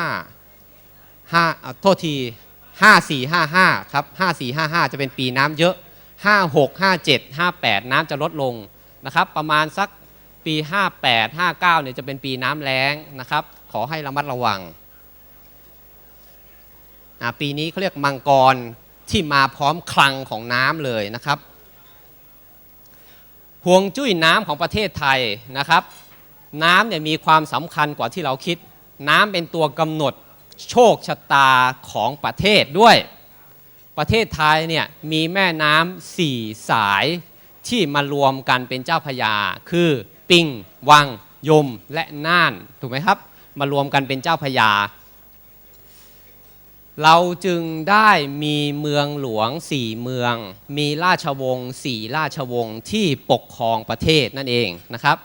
ห้าห้าโทษทีห้าสี่ห้าห้าครับห้าสี่ห้าห้าจะเป็นปีน้ำเยอะห้าหกห้าเจ็ดห้าแปดน้ำจะลดลงนะครับประมาณสักปี 58 59เนี่ยจะเป็นปีน้ำแล้งนะครับ ขอให้ระมัดระวังอะปีนี้เขาเรียกมังกรที่มาพร้อมคลังของน้ำเลยนะครับห่วงจุ้ยน้ำของประเทศไทยนะครับ น้ำเนี่ยมีความสำคัญกว่าที่เราคิด น้ำเป็นตัวกำหนดโชคชะตาของประเทศด้วย ประเทศไทยเนี่ยมีแม่น้ำสี่สายที่มารวมกันเป็นเจ้าพระยา คือปิง วัง ยมและน่าน ถูกไหมครับ มารวมกันเป็นเจ้าพระยา เราจึงได้มีเมืองหลวงสี่เมือง มีราชวงศ์สี่ราชวงศ์ที่ปกครองประเทศนั่นเองนะครับ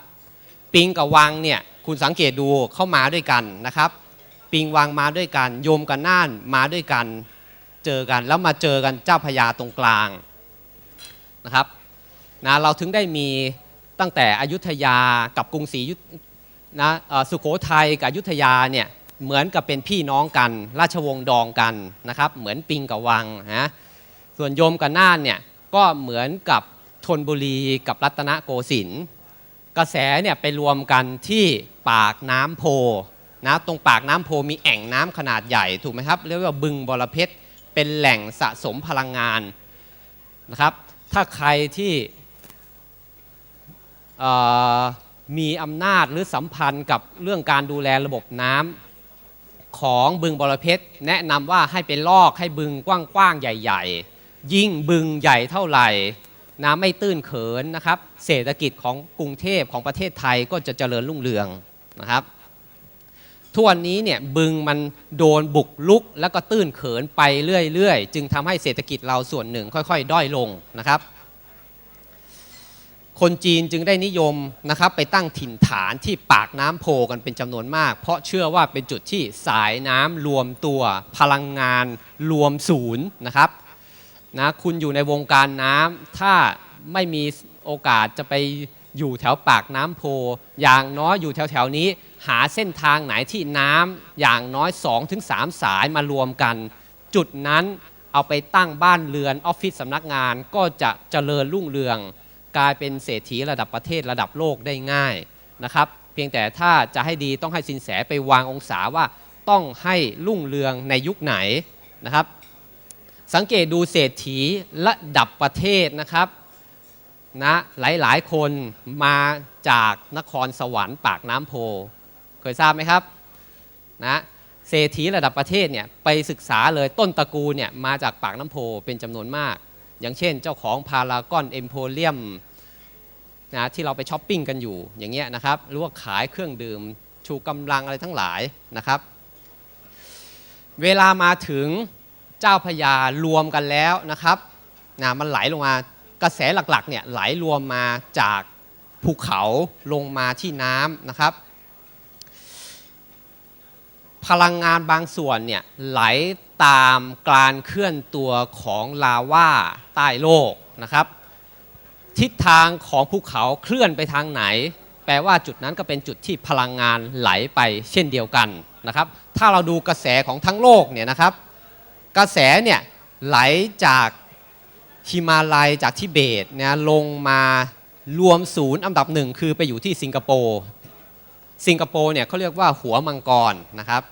ปิงกับวังเนี่ย คุณสังเกตดูเข้ามาด้วยกันนะครับ ปิงวังมาด้วยกัน โยมกับน่านมาด้วยกันเจอกัน แล้วมาเจอกันเจ้าพญาตรงกลางนะครับนะเราถึงได้มีตั้งแต่อยุธยากับกรุงศรีนะสุโขทัยกับอยุธยาเนี่ยเหมือนกับเป็นพี่น้องกัน ราชวงศ์ดองกันนะครับ เหมือนปิงกับวังนะส่วนโยมกับน่านเนี่ยก็เหมือนกับธนบุรีกับรัตนโกสินทร์ กระแสเนี่ยไปรวมกันที่ปากน้ำโพนะตรงปากน้ำโพมีแอ่งน้ำขนาดใหญ่ถูกไหมครับเรียกว่าบึงบรเพชรเป็นแหล่งสะสมพลังงานนะครับ ถ้าใครที่มีอำนาจหรือสัมพันธ์กับเรื่องการดูแลระบบน้ำของบึงบรเพชรแนะนำว่าให้ไปลอกให้บึงกว้างๆใหญ่ ๆ ยิ่งบึงใหญ่เท่าไหร่ น้ำไม่ตื้นเขินนะครับ เศรษฐกิจของกรุงเทพของประเทศไทยก็จะเจริญรุ่งเรืองนะครับทุกวันนี้เนี่ยบึงมันโดนบุกลุก แล้วก็ตื้นเขินไปเรื่อยๆ จึงทำให้เศรษฐกิจเราส่วนหนึ่งค่อยๆ ด้อยลงนะครับ คนจีนจึงได้นิยมนะครับไปตั้งถิ่นฐานที่ปากน้ำโพกันเป็นจำนวนมาก เพราะเชื่อว่าเป็นจุดที่สายน้ำรวมตัวพลังงานรวมศูนย์นะครับ นะคุณอยู่ในวงการน้ำถ้าไม่มีโอกาสจะไปอยู่แถวปากน้ำโพ อย่างน้อยอยู่แถวๆนี้ หาเส้นทางไหนที่น้ำอย่างน้อย2-3สายมารวมกัน จุดนั้นเอาไปตั้งบ้านเรือนออฟฟิศสำนักงานก็จะเจริญรุ่งเรือง กลายเป็นเศรษฐีระดับประเทศระดับโลกได้ง่ายนะครับ เพียงแต่ถ้าจะให้ดีต้องให้สินแสไปวางองศาว่าต้องให้รุ่งเรืองในยุคไหนนะครับ สังเกตดูเศรษฐีระดับประเทศนะครับนะหลายๆ คนมาจากนครสวรรค์ปากน้ำโพ เคยทราบไหมครับนะเศรษฐีระดับประเทศเนี่ยไปศึกษาเลยต้นตระกูลเนี่ยมาจากปากน้ำโพเป็นจำนวนมาก อย่างเช่นเจ้าของพารากอนเอ็มโพเรียมนะที่เราไปช้อปปิ้งกันอยู่อย่างเงี้ยนะครับหรือว่าขายเครื่องดื่มชูกำลังอะไรทั้งหลายนะครับ เวลามาถึง เจ้าพญารวมกันแล้วนะครับนะมันไหลลงมากระแสหลักๆเนี่ยไหลรวมมาจากภูเขาลงมาที่น้ำนะครับ พลังงานบางส่วนเนี่ยไหลตามการเคลื่อนตัวของลาวาใต้โลกนะครับ ทิศทางของภูเขาเคลื่อนไปทางไหน แปลว่าจุดนั้นก็เป็นจุดที่พลังงานไหลไปเช่นเดียวกันนะครับ ถ้าเราดูกระแสของทั้งโลกเนี่ยนะครับ กระแสเนี่ยไหลจากฮิมาลัยจากทิเบตเนี่ยลงมารวมศูนย์อันดับหนึ่งคือไปอยู่ที่สิงคโปร์สิงคโปร์เนี่ยเขาเรียกว่าหัวมังกรนะครับ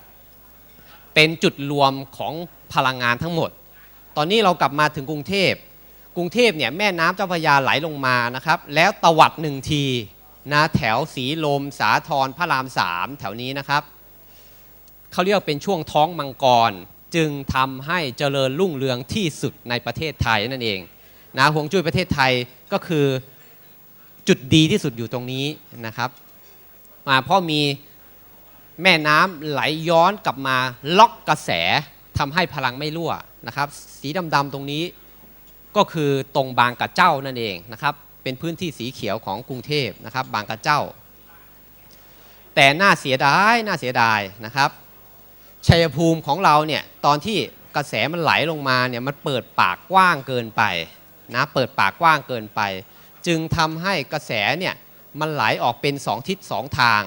เป็นจุดรวมของพลังงานทั้งหมด ตอนนี้เรากลับมาถึงกรุงเทพกรุงเทพเนี่ยแม่น้ำเจ้าพระยาไหลลงมานะครับ แล้วตวัดหนึ่งทีนะแถวสีลม สาทรพระรามสามแถวนี้นะครับเขาเรียกเป็นช่วงท้องมังกร จึงทำให้เจริญรุ่งเรืองที่สุดในประเทศไทยนั่นเองนะหวงจุ้ยประเทศไทยก็คือจุดดีที่สุดอยู่ตรงนี้นะครับมาเพราะมีแม่น้ำไหลย้อนกลับมาล็อกกระแสทำให้พลังไม่รั่วนะครับ สีดำๆตรงนี้ก็คือตรงบางกระเจ้านั่นเองนะครับ เป็นพื้นที่สีเขียวของกรุงเทพนะครับ บางกระเจ้า แต่น่าเสียดายน่าเสียดายนะครับ ชัยภูมิของเราเนี่ยตอนที่กระแสมันไหลลงมาเนี่ยมันเปิดปากกว้างเกินไปนะเปิดปากกว้างเกินไป จึงทำให้กระแสเนี่ยมันไหลออกเป็นสองทิศสองทาง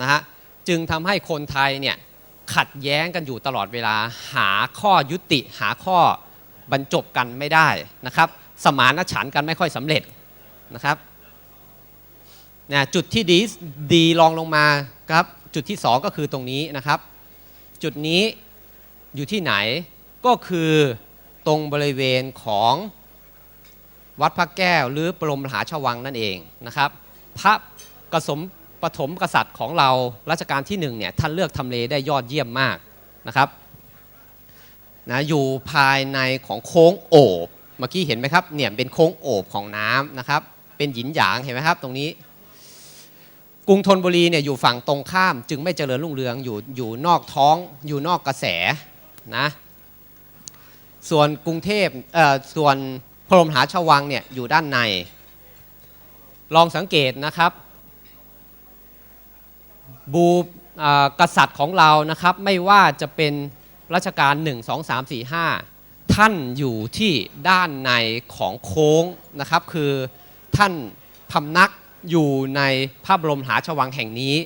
นะฮะจึงทำให้คนไทยเนี่ยขัดแย้งกันอยู่ตลอดเวลาหาข้อยุติหาข้อบรรจบกันไม่ได้นะครับ สมานฉันท์กันไม่ค่อยสำเร็จนะครับนะจุดที่ดีดีรองลงมาครับ จุดที่ 2 ก็คือตรงนี้นะครับ จุดนี้อยู่ที่ไหนก็คือตรงบริเวณของวัดพระแก้วหรือปรมมหาชวังนั่นเองนะครับ พระกสมปฐมกษัตริย์ของเรารัชกาลที่หนึ่งเนี่ยท่านเลือกทำเลได้ยอดเยี่ยมมากนะครับนะอยู่ภายในของโค้งโอบเมื่อกี้เห็นไหมครับเนี่ยเป็นโค้งโอบของน้ำนะครับ เป็นหยินหยางเห็นไหมครับ ตรงนี้ รุงธนบุรีเนี่ยอยู่ฝั่งตรงข้าม จึงไม่เจริญรุ่งเรืองอยู่อยู่นอกท้องอยู่นอกกระแสนะส่วนกรุงเทพเอ่อส่วนพรมหาชวังเนี่ยอยู่ด้านใน ลองสังเกตนะครับ บูอ่ากษัตริย์ของเรานะครับไม่ว่าจะเป็นรัชกาล 1 2 3 4 5 ท่านอยู่ที่ด้านในของโค้งนะครับ คือท่านพำนัก อยู่ในพระบรมหาชวังแห่งนี้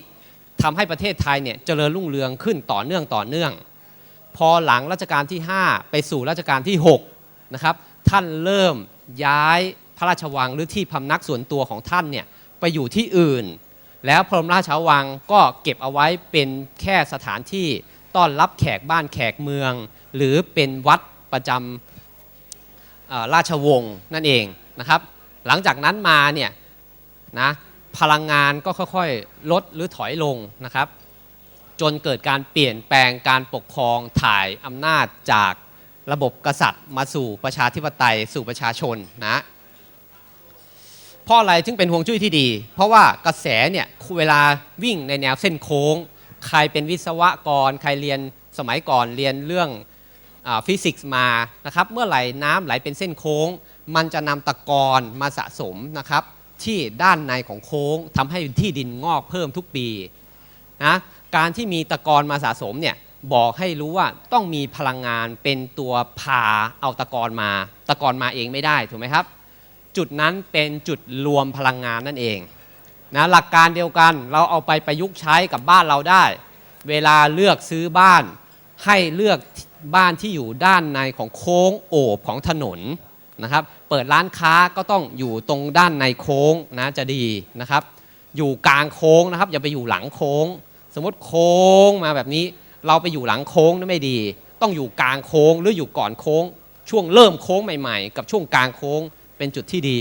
ทำให้ประเทศไทยเนี่ยเจริญรุ่งเรืองขึ้นต่อเนื่องต่อเนื่อง พอหลังรัชกาลที่ 5 ไปสู่รัชกาลที่6นะครับท่านเริ่มย้ายพระราชวังหรือที่พำนักส่วนตัวของท่านเนี่ยไปอยู่ที่อื่น แล้วพระบรมราชวังก็เก็บเอาไว้เป็นแค่สถานที่ต้อนรับแขกบ้านแขกเมือง หรือเป็นวัดประจำราชวงศ์นั่นเองนะครับ หลังจากนั้นมาเนี่ย นะพลังงานก็ค่อยๆ ลดหรือถอยลงนะครับ จนเกิดการเปลี่ยนแปลงการปกครองถ่ายอำนาจจากระบบกษัตริย์มาสู่ประชาธิปไตยสู่ประชาชนนะเพราะอะไรถึงเป็นห่วงจุ้ยที่ดี เพราะว่ากระแสเนี่ยเวลาวิ่งในแนวเส้นโค้ง ใครเป็นวิศวกร ใครเรียนสมัยก่อนเรียนเรื่องอฟิสิกส์มานะครับเมื่อไหร่น้ำไหลเป็นเส้นโค้ง มันจะนำตะกอนมาสะสมนะครับ ที่ด้านในของโค้งทำให้ที่ดินงอกเพิ่มทุกปีนะการที่มีตะกอนมาสะสมเนี่ยบอกให้รู้ว่าต้องมีพลังงานเป็นตัวพาเอาตะกอนมา ตะกอนมาเองไม่ได้ถูกไหมครับ จุดนั้นเป็นจุดรวมพลังงานนั่นเองนะหลักการเดียวกันเราเอาไปประยุกต์ใช้กับบ้านเราได้ เวลาเลือกซื้อบ้าน ให้เลือกบ้านที่อยู่ด้านในของโค้งโอบของถนน นะครับ เปิดร้านค้าก็ต้องอยู่ตรงด้านในโค้งนะจะดีนะครับ อยู่กลางโค้งนะครับ อย่าไปอยู่หลังโค้ง สมมติโค้งมาแบบนี้ เราไปอยู่หลังโค้งนั่นไม่ดี ต้องอยู่กลางโค้งหรืออยู่ก่อนโค้ง ช่วงเริ่มโค้งใหม่ๆ กับช่วงกลางโค้งเป็นจุดที่ดี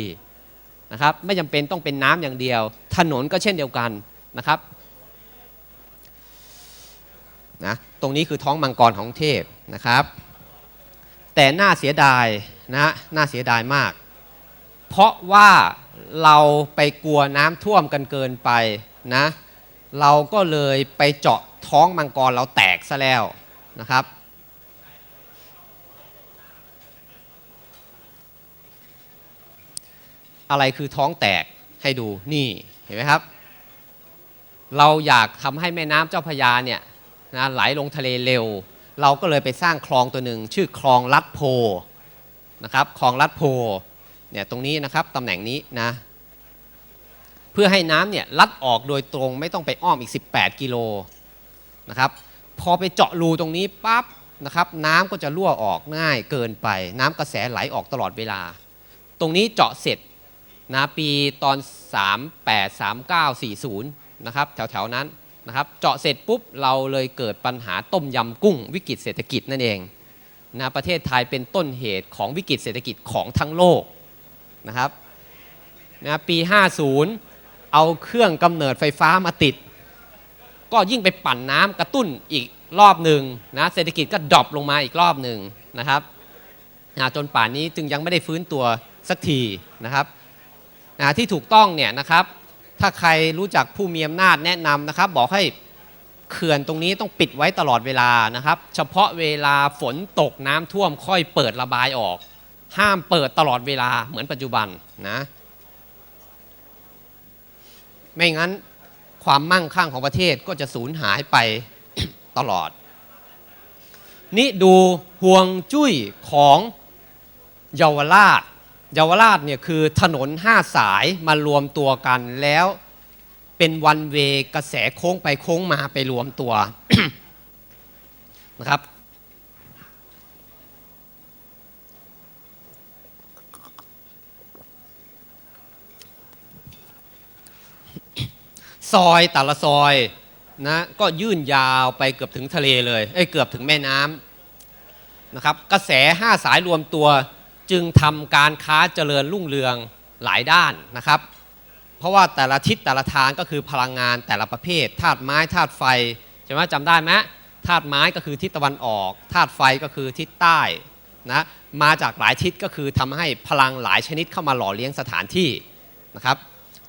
นะครับไม่จำเป็นต้องเป็นน้ำอย่างเดียว ถนนก็เช่นเดียวกันนะครับนะตรงนี้คือท้องมังกรของเทพนะครับ แต่น่าเสียดาย นะน่าเสียดายมาก เพราะว่าเราไปกลัวน้ำท่วมกันเกินไปนะ เราก็เลยไปเจาะท้องมังกรเราแตกซะแล้วนะครับ อะไรคือท้องแตกให้ดูนี่เห็นไหมครับ เราอยากทำให้แม่น้ำเจ้าพยาเนี่ยนะไหลลงทะเลเร็ว เราก็เลยไปสร้างคลองตัวหนึ่งชื่อคลองลัดโพ นะครับคลองลัดโพเนี่ยตรงนี้นะครับตำแหน่งนี้นะเพื่อให้น้ำเนี่ยลัดออกโดยตรงไม่ต้องไปอ้อมอีก 18 กิโลนะครับพอไปเจาะรูตรงนี้ปั๊บนะครับน้ำก็จะรั่วออกง่ายเกินไป น้ำกระแสไหลออกตลอดเวลา ตรงนี้เจาะเสร็จนะปีตอน 38 39 40นะครับแถวๆนั้นนะครับเจาะเสร็จปุ๊บเราเลยเกิดปัญหาต้มยำกุ้งวิกฤตเศรษฐกิจนั่นเอง นะประเทศไทยเป็นต้นเหตุของวิกฤตเศรษฐกิจของทั้งโลกนะครับนะปี 50 เอาเครื่องกำเนิดไฟฟ้ามาติด ก็ยิ่งไปปั่นน้ำกระตุ้นอีกรอบหนึ่งนะเศรษฐกิจก็ดรอปลงมาอีกรอบหนึ่งนะครับนะจนป่านนี้จึงยังไม่ได้ฟื้นตัวสักทีนะครับนะที่ถูกต้องเนี่ยนะครับ ถ้าใครรู้จักผู้มีอำนาจแนะนำนะครับ บอกให้ เขื่อนตรงนี้ต้องปิดไว้ตลอดเวลานะครับ เฉพาะเวลาฝนตกน้ำท่วมค่อยเปิดระบายออก ห้ามเปิดตลอดเวลาเหมือนปัจจุบันนะไม่งั้นความมั่งคั่งของประเทศก็จะสูญหายไปตลอด นี่ดูห่วงจุ้ยของเยาวราช เยาวราชเนี่ยคือถนนห้าสายมารวมตัวกันแล้ว เป็นวันเวกระแสโค้งไปโค้งมาไปรวมตัวนะครับ ซอยแต่ละซอยนะก็ยื่นยาวไปเกือบถึงทะเลเลยเอ้ยเกือบถึงแม่น้ำนะครับ กระแส5สายรวมตัวจึงทำการค้าเจริญรุ่งเรืองหลายด้านนะครับ เพราะว่าแต่ละทิศแต่ละทางก็คือพลังงานแต่ละประเภทธาตุไม้ธาตุไฟใช่ไหมจำได้ไหมธาตุไม้ก็คือทิศตะวันออกธาตุไฟก็คือทิศใต้นะมาจากหลายทิศก็คือทำให้พลังหลายชนิดเข้ามาหล่อเลี้ยงสถานที่นะครับ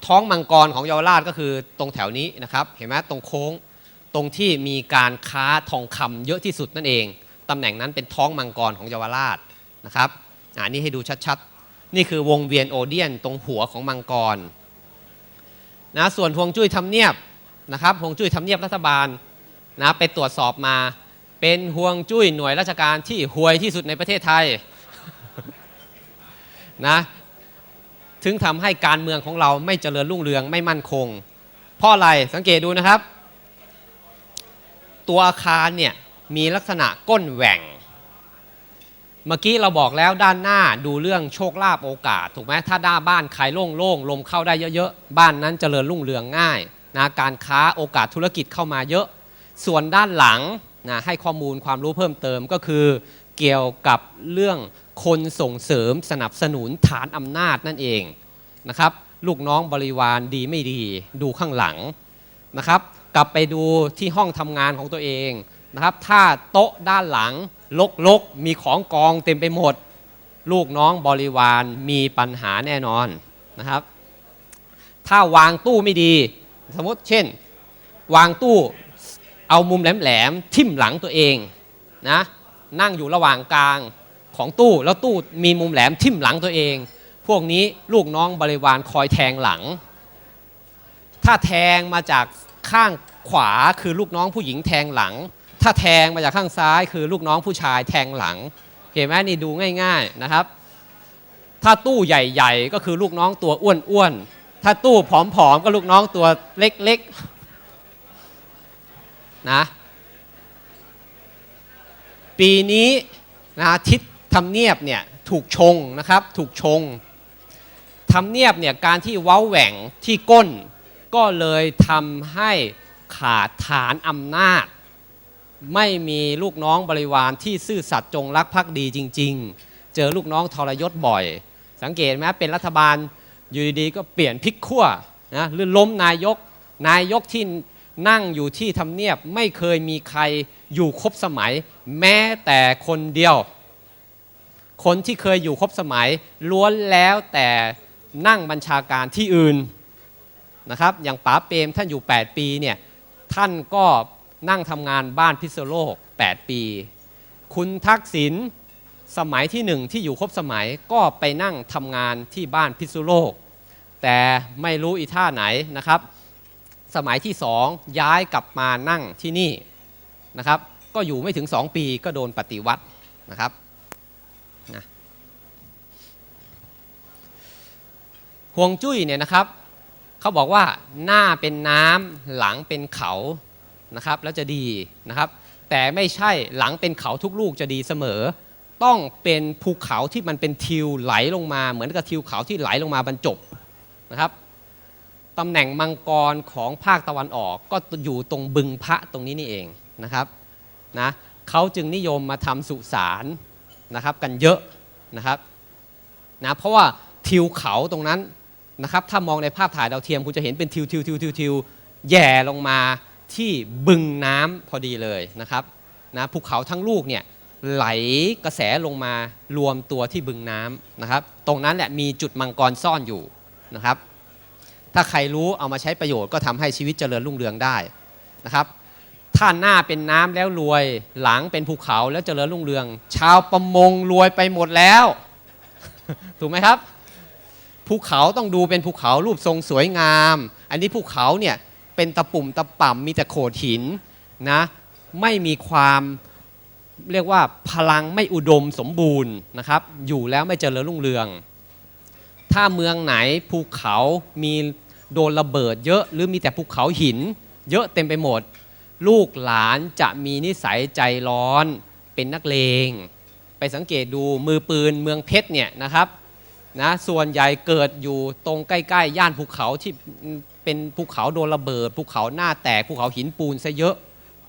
ท้องมังกรของเยาวราชก็คือตรงแถวนี้นะครับเห็นไหมตรงโค้งตรงที่มีการค้าทองคำเยอะที่สุดนั่นเองตำแหน่งนั้นเป็นท้องมังกรของเยาวราชนะครับอ่านี่ให้ดูชัดๆ นี่คือวงเวียนโอเดียนตรงหัวของมังกร นะส่วนฮวงจุ้ยทำเนียบนะครับฮวงจุ้ยทำเนียบรัฐบาลนะไปตรวจสอบมา เป็นฮวงจุ้ยหน่วยราชการที่ห่วยที่สุดในประเทศไทยนะถึงทำให้การเมืองของเราไม่เจริญรุ่งเรืองไม่มั่นคง เพราะอะไรสังเกตดูนะครับ ตัวอาคารเนี่ยมีลักษณะก้นแหว่ง เมื่อกี้เราบอกแล้วด้านหน้าดูเรื่องโชคลาภโอกาส ถูกไหมถ้าด้านบ้านใครโล่งๆลมเข้าได้เยอะๆ บ้านนั้นเจริญรุ่งเรืองง่ายนะการค้าโอกาสธุรกิจเข้ามาเยอะ ส่วนด้านหลังนะให้ข้อมูลความรู้เพิ่มเติมก็คือ เกี่ยวกับเรื่องคนส่งเสริมสนับสนุนฐานอำนาจนั่นเองนะครับลูกน้องบริวารดีไม่ดี ดูข้างหลังนะครับ กลับไปดูที่ห้องทำงานของตัวเอง นะครับถ้าโต๊ะด้านหลังลกๆ มีของกองเต็มไปหมด ลูกน้องบริวารมีปัญหาแน่นอนนะครับ ถ้าวางตู้ไม่ดี สมมติเช่น วางตู้เอามุมแหลมๆทิ่มหลังตัวเองนะนั่งอยู่ระหว่างกลางของตู้แล้วตู้มีมุมแหลมทิ่มหลังตัวเอง พวกนี้ลูกน้องบริวารคอยแทงหลัง ถ้าแทงมาจากข้างขวาคือลูกน้องผู้หญิงแทงหลัง ถ้าแทงมาจากข้างซ้ายคือลูกน้องผู้ชายแทงหลังเห็นไหมนี่ดูง่าย ๆนะครับ ถ้าตู้ใหญ่ ๆ ก็คือลูกน้องตัวอ้วนๆถ้าตู้ผอมๆก็ลูกน้องตัวเล็กๆนะปีนี้นะทิศทำเนียบเนี่ยถูกชงนะครับถูกชงทำเนียบเนี่ยการที่เว้าแหว่งที่ก้น ก็เลยทำให้ขาดฐานอำนาจ ไม่มีลูกน้องบริวารที่ซื่อสัตย์จงรักภักดีจริง ๆ เจอลูกน้องทรยศบ่อย สังเกตไหมเป็นรัฐบาลอยู่ดีๆก็เปลี่ยนพลิกขั้วนะหรือล้มนายกนายกที่นั่งอยู่ที่ทำเนียบไม่เคยมีใครอยู่ครบสมัย แม้แต่คนเดียว คนที่เคยอยู่ครบสมัย ล้วนแล้วแต่นั่งบัญชาการที่อื่นนะครับอย่างป๋าเปรมท่านอยู่ 8 ปีเนี่ยท่านก็ นั่งทำงานบ้านพิษโลก 8 ปี คุณทักษิณสมัยที่หนึ่งที่อยู่ครบสมัยก็ไปนั่งทำงานที่บ้านพิษโลก แต่ไม่รู้อีท่าไหนนะครับ สมัยที่สองย้ายกลับมานั่งที่นี่นะครับ ก็อยู่ไม่ถึง 2 ปีก็โดนปฏิวัตินะครับนะห่วงจุ้ยเนี่ยนะครับ เขาบอกว่าหน้าเป็นน้ำหลังเป็นเขา นะครับแล้วจะดีนะครับ แต่ไม่ใช่หลังเป็นเขาทุกลูกจะดีเสมอ ต้องเป็นภูเขาที่มันเป็นทิวไหลลงมา เหมือนกับทิวเขาที่ไหลลงมาบรรจบนะครับตำแหน่งมังกรของภาคตะวันออกก็อยู่ตรงบึงพระตรงนี้นี่เองนะครับนะเขาจึงนิยมมาทำสุสานนะครับกันเยอะนะครับนะเพราะว่าทิวเขาตรงนั้นนะครับถ้ามองในภาพถ่ายดาวเทียมคุณจะเห็นเป็นทิวทิวทิวทิวทิวแย่ลงมา ที่บึงน้ำพอดีเลยนะครับนะภูเขาทั้งลูกเนี่ยไหลกระแสลงมารวมตัวที่บึงน้ำนะครับ ตรงนั้นแหละมีจุดมังกรซ่อนอยู่นะครับ ถ้าใครรู้เอามาใช้ประโยชน์ก็ทำให้ชีวิตเจริญรุ่งเรืองได้นะครับถ้าหน้าเป็นน้ำแล้วรวยหลังเป็นภูเขาแล้วเจริญรุ่งเรือง ชาวประมงรวยไปหมดแล้ว ถูกไหมครับ ภูเขาต้องดูเป็นภูเขารูปทรงสวยงาม อันนี้ภูเขาเนี่ย เป็นตะปุ่มตะป่ำมีแต่โขดหินนะไม่มีความเรียกว่าพลังไม่อุดมสมบูรณ์นะครับ อยู่แล้วไม่เจริญรุ่งเรือง ถ้าเมืองไหนภูเขามีโดนระเบิดเยอะหรือมีแต่ภูเขาหิน เยอะเต็มไปหมด ลูกหลานจะมีนิสัยใจร้อนเป็นนักเลง ไปสังเกตดูมือปืนเมืองเพชรเนี่ยนะครับนะส่วนใหญ่เกิดอยู่ตรงใกล้ ๆ ย่านภูเขาที่ เป็นภูเขาโดนระเบิดภูเขาหน้าแตกภูเขาหินปูนซะเยอะ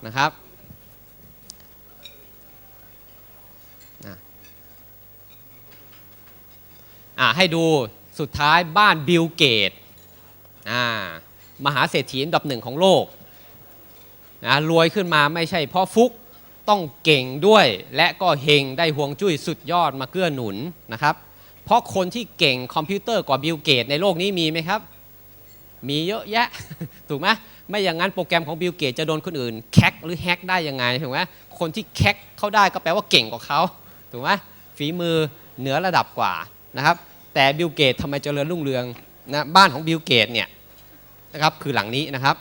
นะครับให้ดูสุดท้ายบ้านบิลเกตมหาเศรษฐีอันดับหนึ่งของโลกนะรวยขึ้นมาไม่ใช่เพราะฟุกต้องเก่งด้วย และก็เฮงได้ห่วงจุ้ยสุดยอดมาเกื้อหนุนนะครับ เพราะคนที่เก่งคอมพิวเตอร์กว่าบิลเกตในโลกนี้มีไหมครับ มีเยอะแยะ ถูกไหมไม่อย่างนั้นโปรแกรมของบิลเกตจะโดนคนอื่นแคกหรือแฮกได้ยังไงถูกไหมคนที่แคกเขาได้ก็แปลว่าเก่งกว่าเขาถูกไหมฝีมือเหนือระดับกว่านะครับแต่บิลเกตทำไมเจริญรุ่งเรืองนะบ้านของบิลเกตเนี่ยนะครับคือหลังนี้นะครับ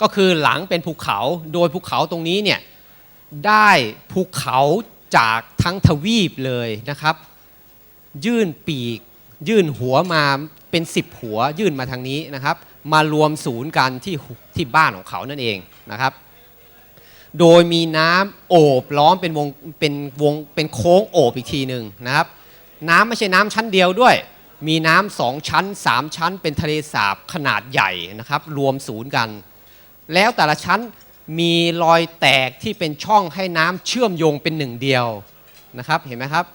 ก็คือหลังเป็นภูเขาโดยภูเขาตรงนี้เนี่ยได้ภูเขาจากทั้งทวีปเลยนะครับ ยื่นปีก ยื่นหัวมา เป็น 10 หัวยื่นมาทางนี้นะครับ มารวมศูนย์กันที่ที่บ้านของเขานั่นเองนะครับ โดยมีน้ำโอบล้อมเป็นวงเป็นวงเป็นโค้งโอบอีกทีหนึ่งนะครับ น้ำไม่ใช่น้ำชั้นเดียวด้วย มีน้ำสองชั้น 3 ชั้น เป็นทะเลสาบขนาดใหญ่นะครับ รวมศูนย์กัน แล้วแต่ละชั้นมีรอยแตกที่เป็นช่องให้น้ำเชื่อมโยงเป็นหนึ่งเดียวนะครับเห็นไหมครับ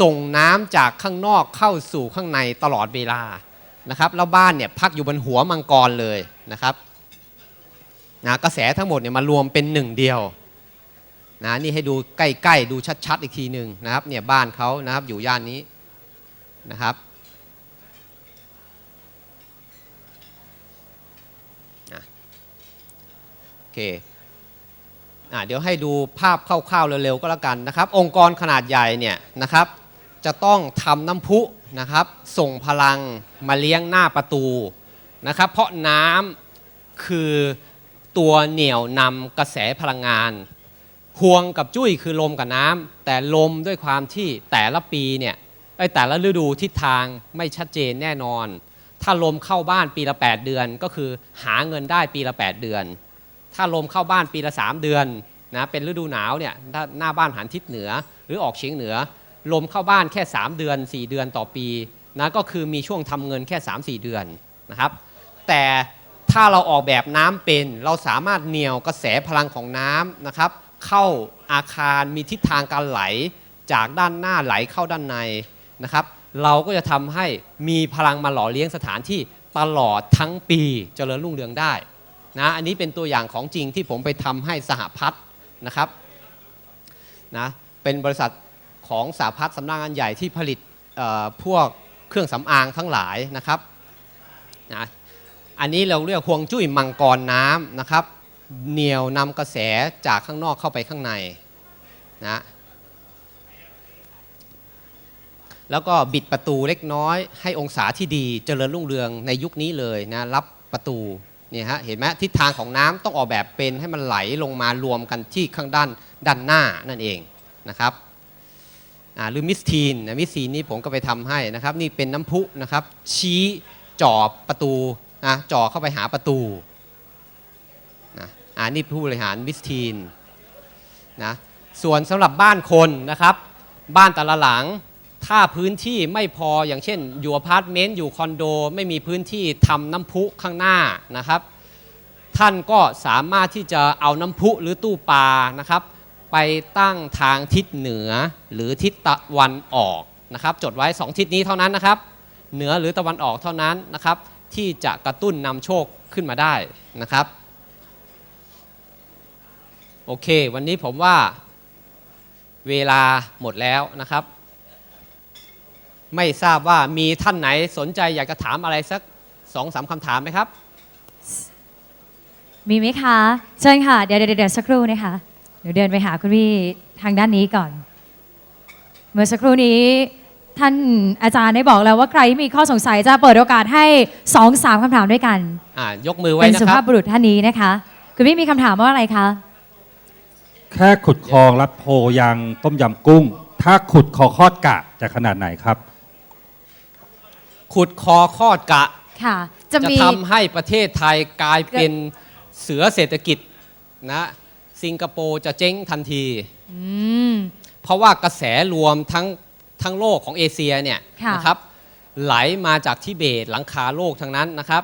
ส่งน้ำจากข้างนอกเข้าสู่ข้างในตลอดเวลา นะครับแล้วบ้านเนี่ยพักอยู่บนหัวมังกรเลยนะครับนะกระแสทั้งหมดเนี่ยมารวมเป็นหนึ่งเดียวนะนี่ให้ดูใกล้ๆดูชัดๆอีกทีหนึ่งนะครับเนี่ยบ้านเขานะครับอยู่ย่านนี้นะครับโอเคอะเดี๋ยวให้ดูภาพคร่าวๆเร็วๆก็แล้วกันนะครับ องค์กรขนาดใหญ่เนี่ยนะครับ จะต้องทำน้ำพุนะครับ ส่งพลังมาเลี้ยงหน้าประตูนะครับ เพราะน้ำคือตัวเหนี่ยวนำกระแสพลังงานห่วงกับจุ้ยคือลมกับน้ำแต่ลมด้วยความที่แต่ละปีเนี่ยไอ้แต่ละฤดูทิศทางไม่ชัดเจนแน่นอน ถ้าลมเข้าบ้านปีละ 8 เดือน ก็คือหาเงินได้ปีละ 8 เดือน ถ้าลมเข้าบ้านปีละ 3 เดือนนะเป็นฤดูหนาวเนี่ยถ้าหน้าบ้านหันทิศเหนือหรือออกเฉียงเหนือ ลมเข้าบ้านแค่ 3 เดือน 4 เดือนต่อปีนะก็คือมีช่วงทำเงินแค่ 3-4 เดือนนะครับ แต่ถ้าเราออกแบบน้ำเป็นเราสามารถเหนี่ยวกระแสพลังของน้ำนะครับ เข้าอาคารมีทิศทางการไหลจากด้านหน้าไหลเข้าด้านในนะครับ เราก็จะทำให้มีพลังมาหล่อเลี้ยงสถานที่ตลอดทั้งปีเจริญรุ่งเรืองได้นะอันนี้เป็นตัวอย่างของจริงที่ผมไปทำให้สหพัฒน์นะครับนะเป็นบริษัท ของสหพัฒน์สำนักงานใหญ่ที่ผลิตพวกเครื่องสำอางทั้งหลายนะครับนะอันนี้เราเรียกฮวงจุ้ยมังกรน้ำนะครับเหนี่ยวนำกระแสจากข้างนอกเข้าไปข้างในนะแล้วก็บิดประตูเล็กน้อย ให้องศาที่ดีเจริญรุ่งเรืองในยุคนี้เลยนะรับประตูเนี่ยฮะเห็นไหมทิศทางของน้ำต้องออกแบบเป็นให้มันไหลลงมารวมกันที่ข้างด้านด้านหน้านั่นเองนะครับ หรือมิสทีนนะมิสทีนนี่ผมก็ไปทำให้นะครับนี่เป็นน้ำพุนะครับชี้จ่อประตูนะจ่อเข้าไปหาประตูนะอ่านี่ผู้บริหารมิสทีนนะส่วนสำหรับบ้านคนนะครับ บ้านแต่ละหลังถ้าพื้นที่ไม่พออย่างเช่น อยู่อพาร์ตเมนต์อยู่คอนโด ไม่มีพื้นที่ทำน้ำพุข้างหน้านะครับ ท่านก็สามารถที่จะเอาน้ำพุหรือตู้ปลานะครับ ไปตั้งทางทิศเหนือหรือทิศตะวันออกนะครับจดไว้ 2 ทิศนี้เท่านั้นนะครับ เหนือหรือตะวันออกเท่านั้นนะครับ ที่จะกระตุ้นนำโชคขึ้นมาได้นะครับ โอเค วันนี้ผมว่าเวลาหมดแล้วนะครับ ไม่ทราบว่ามีท่านไหนสนใจอยากจะถามอะไรสักสองสามคำถามไหมครับ มีไหมคะ เชิญค่ะ เดี๋ยวเดี๋ยวเดี๋ยวสักครู่นะคะ เดี๋ยวเดินไปหาคุณพี่ทางด้านนี้ก่อน เมื่อสักครู่นี้ท่านอาจารย์ได้บอกแล้วว่าใครที่มีข้อสงสัยจะเปิดโอกาสให้สองสามคำถามด้วยกันอ่ายกมือไว้เป็นนะสุครัภาบพบุรุษท่านนี้นะคะ คุณพี่มีคำถามว่าอะไรคะ แค่ขุดคลองรัดโพยังต้มยำกุ้ง ถ้าขุดคอคอดกะจะขนาดไหนครับ ขุดคอคอดกะ ค่ะ จะจะมี ทำให้ประเทศไทยกลายเป็นเสือเศรษฐกิจนะ สิงคโปร์จะเจ๊งทันทีอืมเพราะว่ากระแสรวมทั้งทั้งโลกของเอเชียเนี่ยค่ะ นะครับไหลมาจากทิเบตหลังคาโลกทั้งนั้นนะครับ